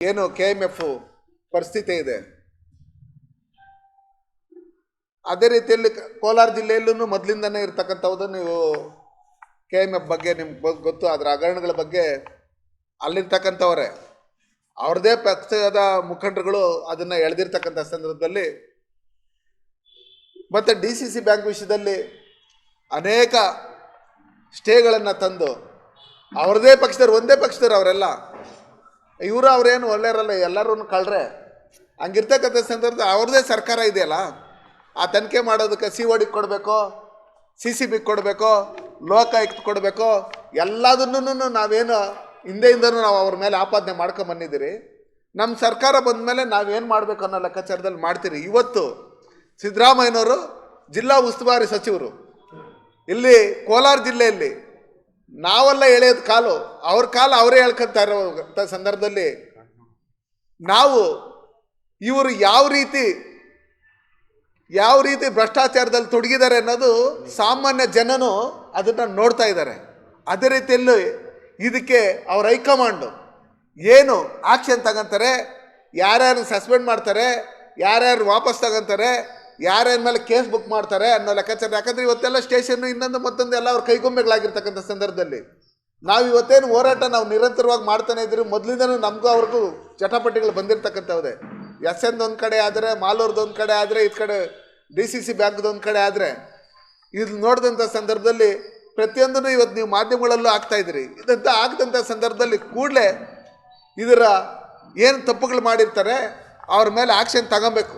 ಏನು K M F ಪರಿಸ್ಥಿತಿ ಇದೆ? ಅದೇ ರೀತಿಯಲ್ಲಿ ಕೋಲಾರ ಜಿಲ್ಲೆಯಲ್ಲೂ ಮೊದಲಿಂದನೇ ಇರ್ತಕ್ಕಂಥದ್ದು ನೀವು ಕೆ ಎಂ ಎಫ್ ಬಗ್ಗೆ ನಿಮ್ಗೆ ಗೊತ್ತು. ಅದರ ಹಗರಣಗಳ ಬಗ್ಗೆ ಅಲ್ಲಿರ್ತಕ್ಕಂಥವರೇ. ಅವ್ರದ್ದೇ ಪಕ್ಷದ ಮುಖಂಡರುಗಳು ಅದನ್ನು ಎಳೆದಿರ್ತಕ್ಕಂಥ ಸಂದರ್ಭದಲ್ಲಿ ಮತ್ತು ಡಿ ಸಿ ಸಿ ಬ್ಯಾಂಕ್ ವಿಷಯದಲ್ಲಿ ಅನೇಕ ಸ್ಟೇಗಳನ್ನು ತಂದು ಅವ್ರದ್ದೇ ಪಕ್ಷದವ್ರು ಒಂದೇ ಪಕ್ಷದವ್ರು ಅವರೆಲ್ಲ ಇವರು ಅವ್ರೇನು ಒಳ್ಳೆಯರಲ್ಲ ಎಲ್ಲರೂ ಕಳ್ರೆ ಹಂಗಿರ್ತಕ್ಕಂಥ ಸಂದರ್ಭದಲ್ಲಿ ಅವ್ರದ್ದೇ ಸರ್ಕಾರ ಇದೆಯಲ್ಲ, ಆ ತನಿಖೆ ಮಾಡೋದಕ್ಕೆ ಸಿ ಒ ಡಿಗೆ ಕೊಡಬೇಕು ಸಿ ಸಿ ಬಿಗೆ ಕೊಡಬೇಕು ಲೋಕಾಯುಕ್ತ ಕೊಡಬೇಕು ಎಲ್ಲದನ್ನೂ ನಾವೇನು ಹಿಂದೆಯಿಂದನೂ ನಾವು ಅವ್ರ ಮೇಲೆ ಆಪಾದನೆ ಮಾಡ್ಕೊಂಬಂದಿದ್ದೀರಿ ನಮ್ಮ ಸರ್ಕಾರ ಬಂದ ಮೇಲೆ ನಾವೇನು ಮಾಡಬೇಕು ಅನ್ನೋ ಲೆಕ್ಕಾಚಾರದಲ್ಲಿ ಮಾಡ್ತೀರಿ. ಇವತ್ತು ಸಿದ್ದರಾಮಯ್ಯನವರು ಜಿಲ್ಲಾ ಉಸ್ತುವಾರಿ ಸಚಿವರು. ಇಲ್ಲಿ ಕೋಲಾರ ಜಿಲ್ಲೆಯಲ್ಲಿ ನಾವೆಲ್ಲ ಎಳೆಯೋದು ಕಾಲು, ಅವ್ರ ಕಾಲು ಅವರೇ ಹೇಳ್ಕೊಂತಾರೆ ಇರೋ ಸಂದರ್ಭದಲ್ಲಿ ನಾವು ಇವರು ಯಾವ ರೀತಿ ಯಾವ ರೀತಿ ಭ್ರಷ್ಟಾಚಾರದಲ್ಲಿ ತೊಡಗಿದ್ದಾರೆ ಅನ್ನೋದು ಸಾಮಾನ್ಯ ಜನನು ಅದನ್ನು ನೋಡ್ತಾ ಇದ್ದಾರೆ. ಅದೇ ರೀತಿಯಲ್ಲಿ ಇದಕ್ಕೆ ಅವ್ರ ಹೈಕಮಾಂಡು ಏನು ಆಕ್ಷನ್ ತಗೊಂತಾರೆ ಯಾರ್ಯಾರು ಸಸ್ಪೆಂಡ್ ಮಾಡ್ತಾರೆ, ಯಾರ್ಯಾರು ವಾಪಸ್ ತಗೊಂತಾರೆ ಯಾರ್ಯಾರ ಮೇಲೆ ಕೇಸ್ ಬುಕ್ ಮಾಡ್ತಾರೆ ಅನ್ನೋ ಲೆಕ್ಕಾಚಾರ. ಯಾಕಂದ್ರೆ ಇವತ್ತೆಲ್ಲ ಸ್ಟೇಷನ್ ಇನ್ನೊಂದು ಮತ್ತೊಂದು ಎಲ್ಲ ಅವ್ರ ಕೈಗೊಂಬೆಗಳಾಗಿರ್ತಕ್ಕಂಥ ಸಂದರ್ಭದಲ್ಲಿ. ನಾವು ಇವತ್ತೇನು ಹೋರಾಟ ನಾವು ನಿರಂತರವಾಗಿ ಮಾಡ್ತಾನೆ ಇದ್ದೀವಿ ಮೊದಲಿಂದನೂ ನಮಗೂ ಅವ್ರಿಗೂ ಚಟಪಟಿಗಳು ಬಂದಿರತಕ್ಕಂಥವ್ದೆ ಎಸ್ ಎನ್ ಒಂದು ಕಡೆ ಆದರೆ, ಮಾಲೂರ್ದು ಒಂದು ಕಡೆ ಆದರೆ ಈ ಕಡೆ ಡಿ ಸಿ ಸಿ ಬ್ಯಾಂಕ್ದು ಒಂದು ಕಡೆ ಆದರೆ, ಇದು ನೋಡಿದಂಥ ಸಂದರ್ಭದಲ್ಲಿ ಪ್ರತಿಯೊಂದನ್ನು ಇವತ್ತು ನೀವು ಮಾಧ್ಯಮಗಳಲ್ಲೂ ಆಗ್ತಾ ಇದ್ದೀರಿ. ಇದಂತ ಆಗದಂಥ ಸಂದರ್ಭದಲ್ಲಿ ಕೂಡಲೇ ಇದರ ಏನು ತಪ್ಪುಗಳು ಮಾಡಿರ್ತಾರೆ, ಅವ್ರ ಮೇಲೆ ಆಕ್ಷನ್ ತಗೊಬೇಕು.